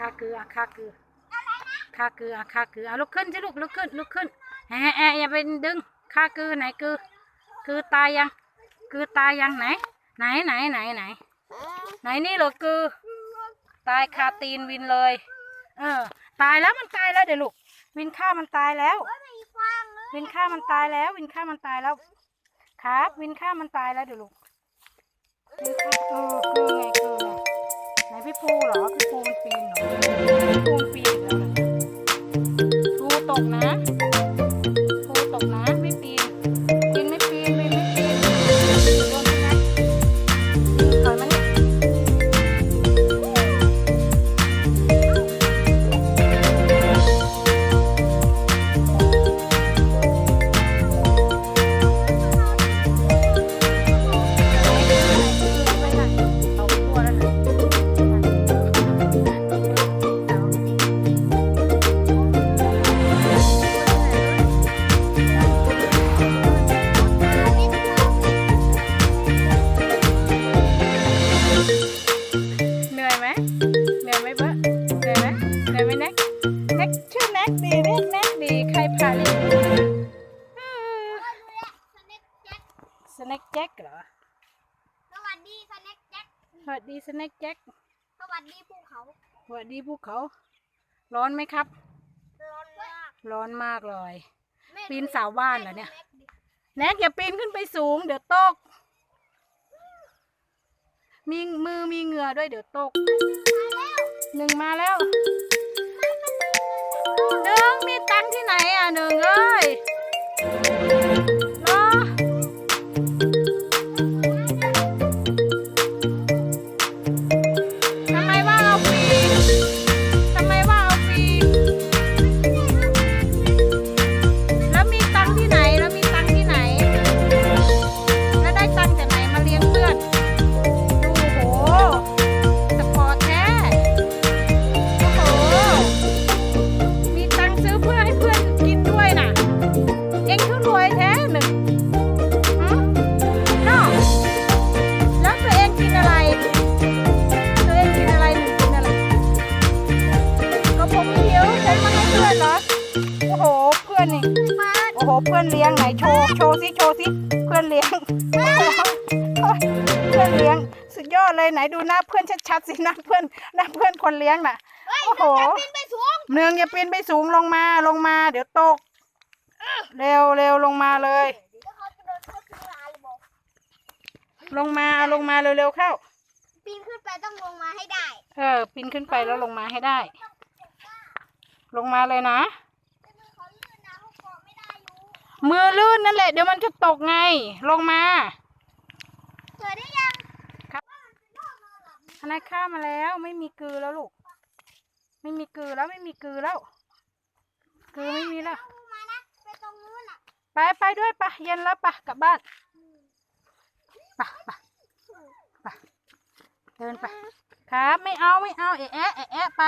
ค่าเกลือค่าเกลือค่าเกลือค่าเกลือเอาลุกขึ้นสิลูกลุกขึ้นลุกขึ้นแอะแอะอย่าไปดึงค่าเกลือไหนเกลือเกลือตายยังเกลือตายยังไหน ไหนไหนไหนไหน ไหนนี่เหรอเกลือตายคาตีนวินเลย เออ ตายแล้วมันตายแล้วเดี๋ยวลูกวินฆ่ามันตายแล้ว วินฆ่ามันตายแล้ว วินฆ่ามันตายแล้ว ครับ วินฆ่ามันตายแล้วเดี๋ยวลูกวินฆ่าเออคือไง พี่ แน็คแจ็คเหรอ สวัสดีสแน็คแจ็คสวัสดีสแน็คแจ็คสวัสดีภูเขา สวัสดีภูเขา ร้อนไหมครับ ร้อนมากร้อนมากเลยแม่ปีนเสาบ้านเหรอเนี่ยแม็กดิแน็กอย่าปีนขึ้นไปสูง เดี๋ยวตก มีมือมีเหงื่อด้วยเดี๋ยวตก หนึ่งมาแล้วหนึ่งมีตังค์ที่ไหนอะหนึ่งเอ้ย ซื้อเพื่อให้เพื่อนกินด้วยน่ะ เอ็งก็รวยแท้หนึ่งหืมนอกแล้วตัวเองกินอะไร ตัวเองกินอะไรหนึ่งกินอะไร ก็ผมหิวผมมาให้เพื่อนเหรอ โอ้โห เพื่อนนี่ โอ้โห เพื่อนเลี้ยงไหนโชว์ โชว์สิ โชว์สิ เพื่อนเลี้ยง เพื่อนเลี้ยง สุดยอดเลยไหนดูหน้าเพื่อนชัดๆสิหน้าเพื่อนหน้าเพื่อนคนเลี้ยงน่ะเฮ้ยโอ้โหปีนไปสูง เนืองอย่าปีนไปสูงลงมาลงมา เดี๋ยวตก เร็วเร็วลงมาเลย แล้วเขาจะโดนเขาถึงลาเลยบอกลงมาเอาลงมาเร็วๆเข้า ปีนขึ้นไปต้องลงมาให้ได้เออปีนขึ้นไปแล้วลงมาให้ได้ ลงมาเลยนะ แต่มือเขาลื่นนะเขาเกาะไม่ได้อยู่มือลื่นนั่นแหละเดี๋ยวมันจะตกไง ลงมาเจอได้ยังครับธนาคารมาแล้วไม่มีเกลือแล้วลูก ไม่มีเกลือแล้วไม่มีเกลือแล้วเกลือไม่มีแล้วเอาลงมานะไปตรงนู้นอะไปไปด้วยปะเย็นแล้วปะกลับบ้านปะปะปะเดินไป ครับไม่เอาไม่เอาแอะแอะแอะแอะไป